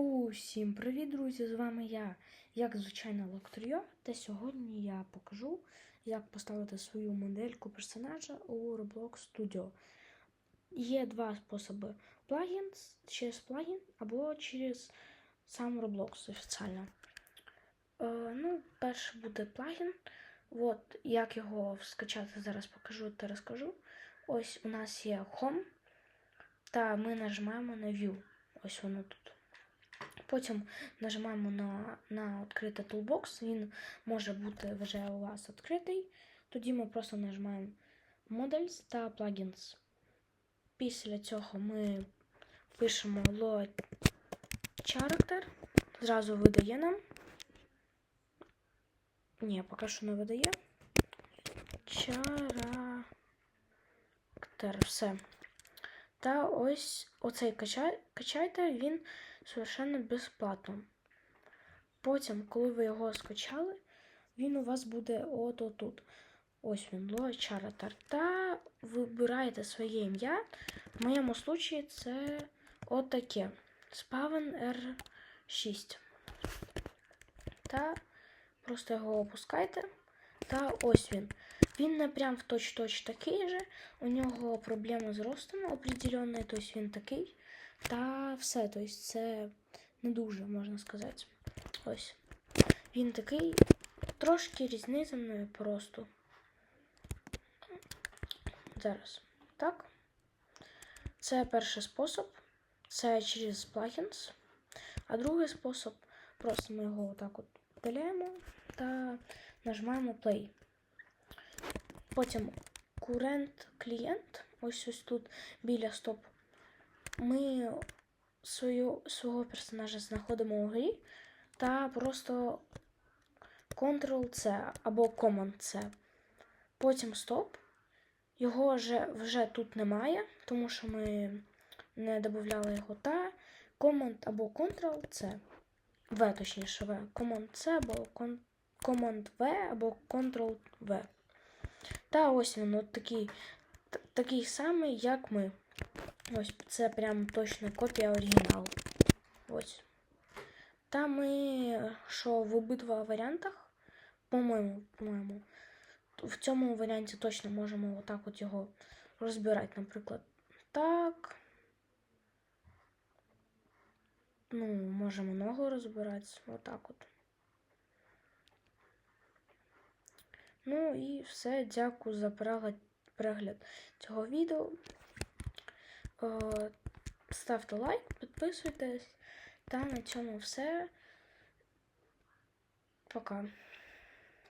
Усім привіт, друзі! З вами я, як звичайно, Локторйо. Та сьогодні я покажу, як поставити свою модельку персонажа у Roblox Studio. Є два способи: плагін через плагін або через сам Roblox офіціально. Е, ну, перший буде плагін. От, як його скачати, зараз покажу та розкажу. Ось у нас є Home, та ми нажимаємо на View. Ось воно тут. Потім нажимаємо на на відкрити Toolbox, він може бути вже у вас відкритий. Тоді ми просто нажимаємо Models та Plugins. Після цього ми пишемо Load Character, зразу видає нам. Ні, поки що не видає. Character. Все. Та ось оцей качай, качайте, він совершенно безплатно. Потім, коли ви його скачали, він у вас буде от отут. Ось він, Лоачаратар. Та вибираєте своє ім'я. В моєму случаї це отаке. Spaven R6. Та просто його опускайте. Та ось він. Він не прям в точ-точ такий же. У нього проблема з ростом определенна, тобто він такий. Та все, тобто це не дуже, можна сказати. Ось. Він такий трошки різнизаний просто. Зараз. Так. Це перший спосіб. Це через плагінс. А другий спосіб просто ми його отак от видаляємо та нажимаємо play. Потім current клієнт, ось ось тут біля стоп. Ми свою, свого персонажа знаходимо у грі та просто Ctrl-C або Command-C. Потім стоп. Його вже, вже тут немає, тому що ми не додавали його та Command або Ctrl-C. В, точніше, В. Command-C або Command-V або Ctrl-V. Та ось він от такий, такий самий, як ми. Ось це прям точно копія оригіналу. Ось. Та ми, що в обидва варіантах, по-моєму, по-моєму, в цьому варіанті точно можемо отак от його розбирати, наприклад, так. Ну, можемо ногу розбирати, отак от. Ну і все. Дякую за перегляд цього відео. Ставте лайк, підписуйтесь. Та на цьому все. Пока.